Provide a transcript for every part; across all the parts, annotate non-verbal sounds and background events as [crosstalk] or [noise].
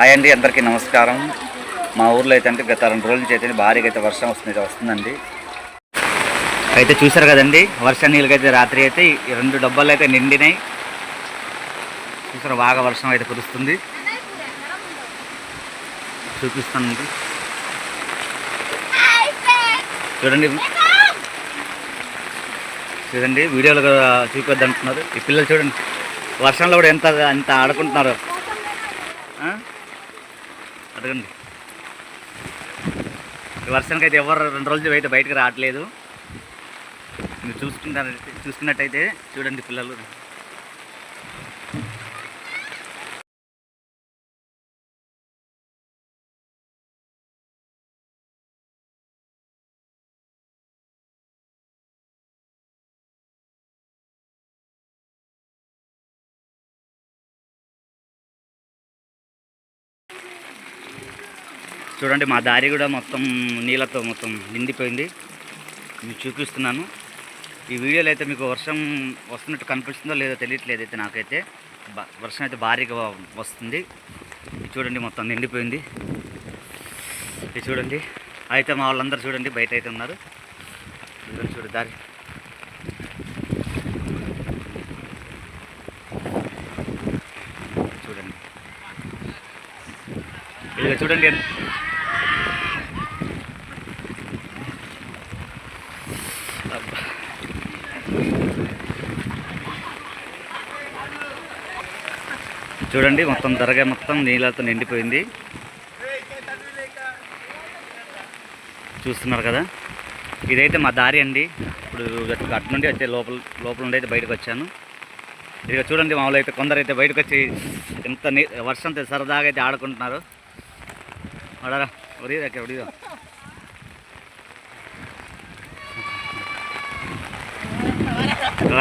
Hi అండి అందరికీ నమస్కారం. మా ఊర్లో అయితే అంటే గత రెండు రోజుల నుంచి అయితే భారీగా అయితే వర్షం వస్తుంది వస్తుందండి. అయితే చూసారు కదండి వర్షం నీళ్ళకైతే రాత్రి అయితే ఈ రెండు డబ్బాలు అయితే నిండినాయి. చూసారు బాగా వర్షం అయితే కురుస్తుంది. చూపిస్తానండి. చూడండి. చూడండి వీడియోలో కూడా చూపిద్దంటున్నారు. ఈ పిల్లలు చూడండి వర్షంలో కూడా ఎంత ఎంత ఆడుకుంటున్నారు. అడగండి. వర్షానికి అయితే ఎవరు రెండు రోజులు అయితే బయటకు రావట్లేదు. మీరు చూసుకుంటారు చూసుకున్నట్టయితే చూడండి పిల్లలు. చూడండి మా దారి కూడా మొత్తం నీళ్ళతో మొత్తం నిండిపోయింది. మీకు చూపిస్తున్నాను. ఈ వీడియోలో అయితే మీకు వర్షం వస్తున్నట్టు కనిపిస్తుందో లేదో తెలియట్లేదు అయితే నాకైతే. వర్షం అయితే భారీగా వస్తుంది. ఇది చూడండి మొత్తం నిండిపోయింది. ఇది చూడండి. అయితే మా వాళ్ళందరూ చూడండి బయట అయితే ఉన్నారు. చూడండి చూడు దారి. చూడండి. ఇలా చూడండి ఎంత- అబ్బా. చూడండి మొత్తం దరగా మొత్తం నీళ్ళతో నిండిపోయింది. చూస్తున్నారు కదా? ఇదైతే మా దారి అండి. ఇప్పుడు అటు నుండి వచ్చే లోపల లోపల నుండి అయితే బయటకు వచ్చాను. ఇక చూడండి మామూలు అయితే కొందరు అయితే బయటకు వచ్చి ఎంత నీ వర్షంతో సరదాగా అయితే ఆడుకుంటున్నారు. అడరా ఒరి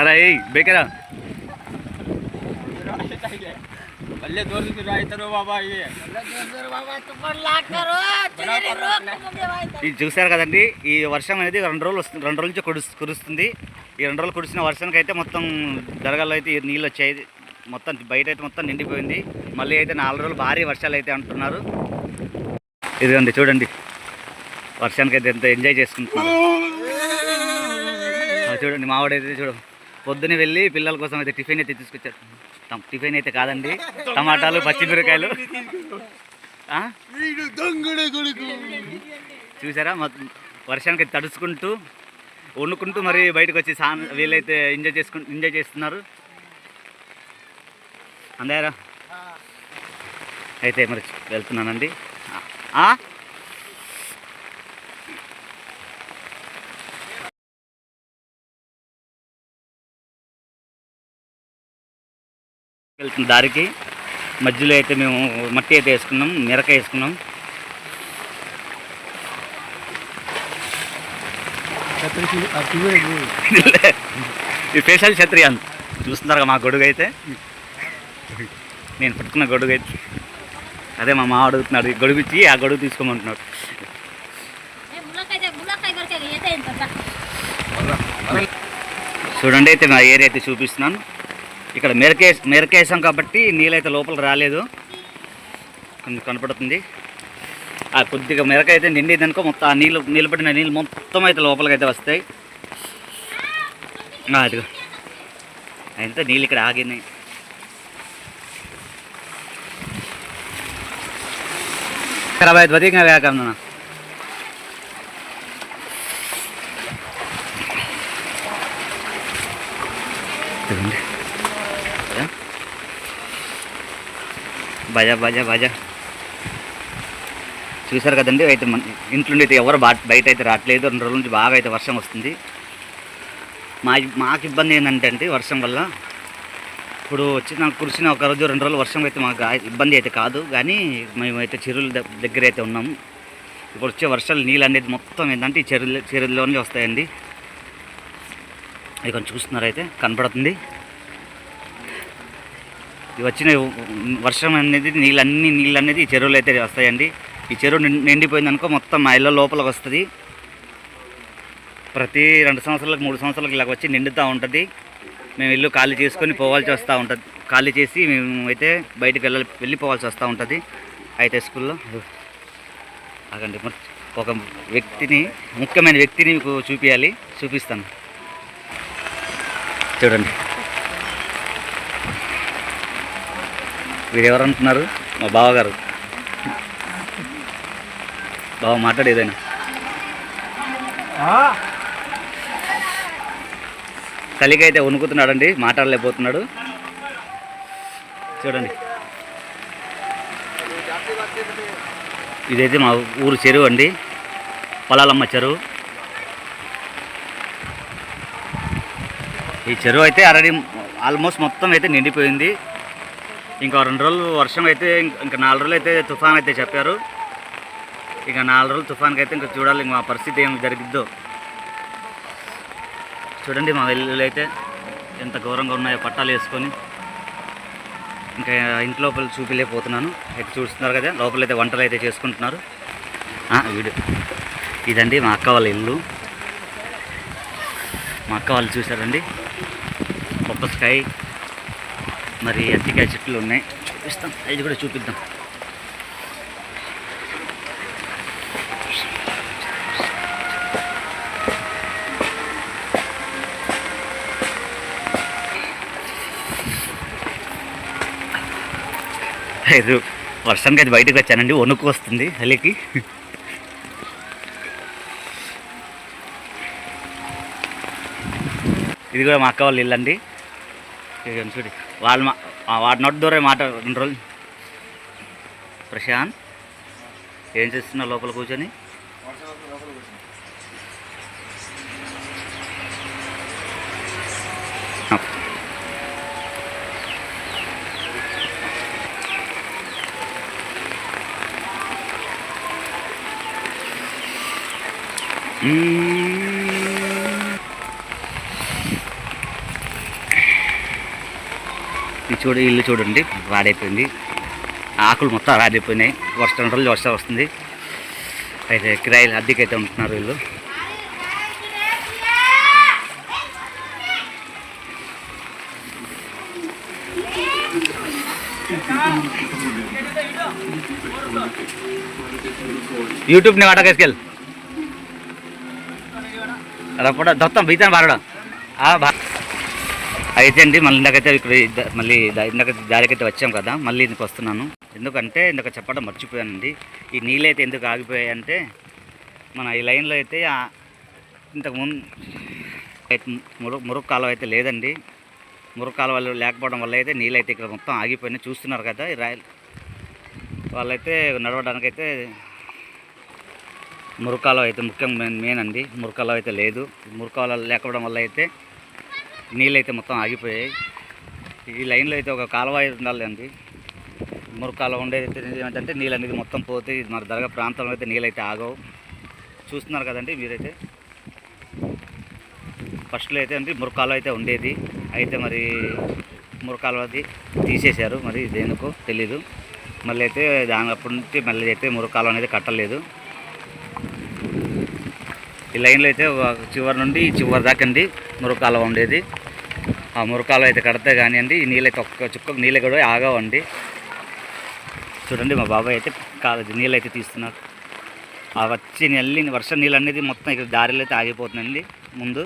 అలా ఏ బేకరా. ఇది. చూశారు కదండి ఈ వర్షం అనేది రెండు రోజులు వస్తుంది రెండు రోజుల నుంచి కురు కురుస్తుంది. ఈ రెండు రోజులు కురిసిన వర్షానికి అయితే మొత్తం దరగాలు అయితే నీళ్ళు వచ్చాయి. మొత్తం బయట అయితే మొత్తం నిండిపోయింది. మళ్ళీ అయితే నాలుగు రోజులు భారీ వర్షాలు అయితే అంటున్నారు. ఇదిగండి చూడండి. వర్షానికి అయితే ఎంత ఎంజాయ్ చేసుకుంటున్నారు. చూడండి మావాడైతే చూడండి పొద్దున వెళ్ళి పిల్లల కోసం అయితే టిఫిన్ అయితే తీసుకొచ్చారు. టిఫిన్ అయితే కాదండి. టమాటాలు పచ్చిమిరకాయలు. చూసారా? మొత్తం వర్షానికి తడుచుకుంటూ వండుకుంటూ మరి బయటకు వచ్చి సా వీళ్ళైతే ఎంజాయ్ చేసుకు ఎంజాయ్ చేస్తున్నారు. అందారా? అయితే మరి వెళ్తున్నానండి. వెళ్తున్న దారికి మధ్యలో అయితే మేము మట్టి అయితే వేసుకున్నాం మిరక వేసుకున్నాం. [laughs] ఈ స్పెషల్ క్షత్రియాన్ చూస్తున్నారు మా గొడుగు అయితే. నేను పట్టుకున్న గొడుగు అయితే. అదే మా మామ అడుగుతున్నాడు గొడుగు ఇచ్చి ఆ గొడుగు తీసుకోమంటున్నాడు. చూడండి అయితే మా ఏరియా అయితే చూపిస్తున్నాను. ఇక్కడ మెరకే మెరకేసాం కాబట్టి నీళ్ళైతే లోపల రాలేదు. కొంచెం కనపడుతుంది. ఆ కొద్దిగా మెరక అయితే నిండింది మొత్తం ఆ నీళ్ళు నీళ్ళు పడిన నీళ్ళు మొత్తం అయితే లోపలికి అయితే వస్తాయి. అదిగో అయితే నీళ్ళు ఇక్కడ ఆగినాయి. ఖరాబ్ అయితే వదిగా వేకన్నా బజా బజా బజా చూసారు కదండి అయితే మన ఇంట్లో అయితే ఎవరు బా- బయట అయితే రావట్లేదు రెండు రోజుల నుంచి బాగా అయితే వర్షం వస్తుంది. మా మాకు ఇబ్బంది ఏంటంటే అండి వర్షం వల్ల ఇప్పుడు వచ్చి నాకు కురిసిన ఒక రోజు రెండు రోజులు వర్షం అయితే మాకు ఇబ్బంది అయితే కాదు. కానీ మేము అయితే చెరువుల దగ్గర అయితే ఉన్నాము ఇప్పుడు వచ్చే వర్షాలు నీళ్ళు అనేది మొత్తం ఏంటంటే ఈ చెరువుల చెరువుల్లోనే వస్తాయండి. అది కొంచెం చూస్తున్నారైతే కనపడుతుంది. వచ్చిన వర్షం అనేది నీళ్ళు అన్ని నీళ్ళు అనేది ఈ చెరువులో అయితే వస్తాయండి. ఈ చెరువు నిండిపోయింది అనుకో మొత్తం మా ఇళ్ళ లోపలికి వస్తుంది. ప్రతి రెండు సంవత్సరాలకు మూడు సంవత్సరాలకు ఇలా వచ్చి నిండుతూ ఉంటుంది. మేము ఇల్లు ఖాళీ చేసుకొని పోవాల్సి వస్తూ ఉంటుంది. ఖాళీ చేసి మేము అయితే బయటికి వెళ్ళాలి వెళ్ళిపోవాల్సి వస్తూ ఉంటుంది. అయితే స్కూల్లో అగండి ఒక వ్యక్తిని ముఖ్యమైన వ్యక్తిని మీకు చూపించాలి చూపిస్తాను. చూడండి. వీరు ఎవరంటున్నారు? అనుకున్నారు మా బావగారు. బావ మాట్లాడు ఏదైనా. కలిగి అయితే వణుకుతున్నాడండి మాట్లాడలేకపోతున్నాడు. చూడండి. ఇదైతే మా ఊరు చెరువు అండి. పొలాలమ్మ చెరువు. ఈ చెరువు అయితే ఆల్రెడీ ఆల్మోస్ట్ మొత్తం అయితే నిండిపోయింది. ఇంకా రెండు రోజులు వర్షం అయితే ఇంక- ఇంకా నాలుగు రోజులు అయితే తుఫాన్ అయితే చెప్పారు. ఇక నాలుగు రోజులు తుఫాన్కి అయితే ఇంకా చూడాలి ఇంకా మా పరిస్థితి ఏం జరిగిద్దో. చూడండి మా ఇల్లులు అయితే ఎంత ఘోరంగా ఉన్నాయో పట్టాలు వేసుకొని. ఇంకా ఇంటి లోపల చూపిలేకపోతున్నాను. అయితే చూస్తున్నారు కదా లోపల అయితే వంటలు అయితే చేసుకుంటున్నారు వీడు ఇదండి మా అక్క వాళ్ళ ఇల్లు. మా అక్క వాళ్ళు చూశారండి. పప్పస్కాయ మరి అత్తికాయ చెట్లు ఉన్నాయి. చూపిస్తాం. ఇది కూడా చూపిద్దాం. ఇది వర్షానికి అది బయటకు వచ్చానండి. వణుకు వస్తుంది హలికి ఇది కూడా మా అక్క వాళ్ళ ఇల్లండి చూడు వాళ్ళు మా వాటి వాడి నోటి మాట రెండు రోజులు. ప్రశాంత్ ఏం చేస్తున్నావు లోపల కూర్చొని? మ్మ్. ఇది చూడు ఇల్లు చూడండి రాడైపోయింది. ఆకులు మొత్తం రాడిపోయినాయి. వర్షం రోజులు వర్షం వస్తుంది. అయితే కిరాయిలు అద్దెకైతే ఉంటున్నారు వీళ్ళు. యూట్యూబ్ని అలా కూడా దొత్తం బీతాను బారడం బా అయితే అండి మళ్ళీ ఇందాకైతే ఇక్కడ మళ్ళీ ఇందాక దారికైతే వచ్చాం కదా మళ్ళీ ఇందుకు వస్తున్నాను. ఎందుకంటే ఇందాక చెప్పడం మర్చిపోయానండి. ఈ నీళ్ళు అయితే ఎందుకు ఆగిపోయాయి అంటే మన ఈ లైన్లో అయితే ఇంతకుముందు ఇంతకు ముందు మురుగు మురుగు కాలువ అయితే లేదండి. మురుగు కాలువలు లేకపోవడం వల్ల అయితే నీళ్ళు అయితే ఇక్కడ మొత్తం ఆగిపోయినాయి. చూస్తున్నారు కదా ఈ రాయల్ వాళ్ళైతే నడవడానికైతే మురుకాలం అయితే ముఖ్యం మెయిన్ మెయిన్ అండి. మురుకాలం అయితే లేదు. మురుకాలం లేకపోవడం వల్ల అయితే నీళ్ళు అయితే మొత్తం ఆగిపోయాయి. ఈ లైన్లో అయితే ఒక కాలువ ఉండాలి అండి. మురకాలు ఉండేది అయితే నీళ్ళు అనేది మొత్తం పోతే మరి దర్గా ప్రాంతంలో అయితే నీళ్ళు అయితే ఆగవు. చూస్తున్నారు కదండి మీరైతే. ఫస్ట్లో అయితే అంటే మురుకాలం అయితే ఉండేది. అయితే మరి మురుకాలం అది తీసేశారు. మరి దేనికో తెలీదు. మళ్ళీ అయితే దాని అప్పటి నుంచి మళ్ళీ అయితే మురుకాలం అనేది కట్టలేదు. ఈ లైన్లో అయితే చివరి నుండి చివరి దాకా అండి మురుకాలం ఉండేది. ఆ మురకాలు అయితే కడితే కానివ్వండి ఈ నీళ్ళు అయితే ఒక్క చుక్క నీళ్ళు కూడా ఆగవండి. చూడండి మా బాబాయ్ అయితే కాదు నీళ్ళు అయితే తీస్తున్నారు. ఆ వచ్చి నెల్లి వర్షం నీళ్ళు అనేది మొత్తం ఇక్కడ దారిలో అయితే ఆగిపోతుందండి. ముందు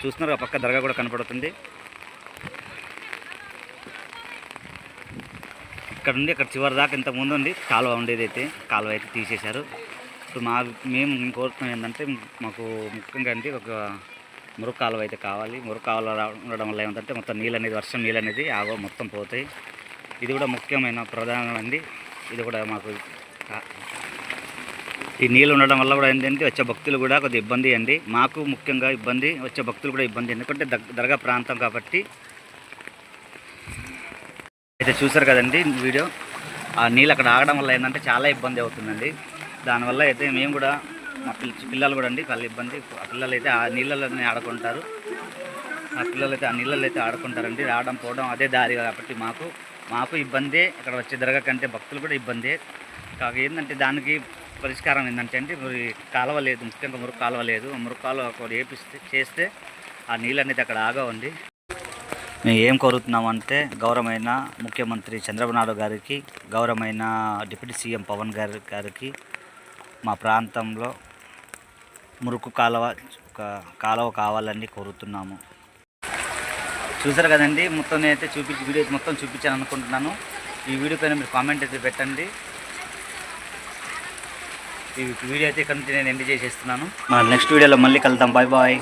చూస్తున్నారు ఆ పక్క దర్గా కూడా కనపడుతుంది. ఇక్కడ నుండి అక్కడ చివరి దాకా ఇంత ముందు ఉంది కాలువ ఉండేది అయితే కాలువ అయితే తీసేశారు. ఇప్పుడు మా మేము కోరుతున్నాం ఏంటంటే మాకు ముఖ్యంగా అంటే ఒక మురుగు కాలువ అయితే కావాలి. మురుగు కాలువ ఉండడం వల్ల ఏమంటే మొత్తం నీళ్ళు అనేది వర్షం నీళ్ళు అనేది ఆగో మొత్తం పోతాయి. ఇది కూడా ముఖ్యమైన ప్రధానమండి ఇది కూడా మాకు ఈ నీళ్ళు ఉండడం వల్ల కూడా ఏంటంటే వచ్చే భక్తులు కూడా కొద్దిగా ఇబ్బంది అండి. మాకు ముఖ్యంగా ఇబ్బంది వచ్చే భక్తులు కూడా ఇబ్బంది ఎందుకంటే దర్గా ప్రాంతం కాబట్టి అయితే చూసారు కదండి వీడియో. ఆ నీళ్ళు అక్కడ ఆగడం వల్ల ఏంటంటే చాలా ఇబ్బంది అవుతుందండి. దానివల్ల అయితే మేము కూడా మా పిల్ల పిల్లలు కూడా అండి చాలా ఇబ్బంది. ఆ పిల్లలు అయితే ఆ నీళ్ళలోనే ఆడుకుంటారు. ఆ పిల్లలు అయితే ఆ నీళ్ళలో అయితే ఆడుకుంటారండి రావడం పోవడం అదే దారి కాబట్టి మాకు మాకు ఇబ్బందే. ఇక్కడ వచ్చే దర్గా కంటే భక్తులు కూడా ఇబ్బందే. కాక ఏంటంటే దానికి పరిష్కారం ఏంటంటే అండి మరి కాలువ లేదు ముఖ్యంగా మురుగు కాలువ లేదు. మురుగు కాలువ ఒకటి వేపిస్తే చేస్తే ఆ నీళ్ళు అనేది అక్కడ ఆగవండి మేము ఏం కోరుతున్నామంటే గౌరవమైన ముఖ్యమంత్రి చంద్రబాబు నాయుడు గారికి గౌరవమైన డిప్యూటీ సీఎం పవన్ గారి గారికి మా ప్రాంతంలో మురుకు కాలువ కాలువ కావాలని కోరుతున్నాము. చూసారు కదండి మొత్తం నేనైతే చూపించి వీడియో అయితే మొత్తం చూపించాను అనుకుంటున్నాను. ఈ వీడియో పైన మీరు కామెంట్ అయితే పెట్టండి. ఈ వీడియో అయితే ఇక్కడ నుంచి నేను ఎండ్ చేసేస్తున్నాను. నెక్స్ట్ వీడియోలో మళ్ళీ కలుద్దాం. Bye bye.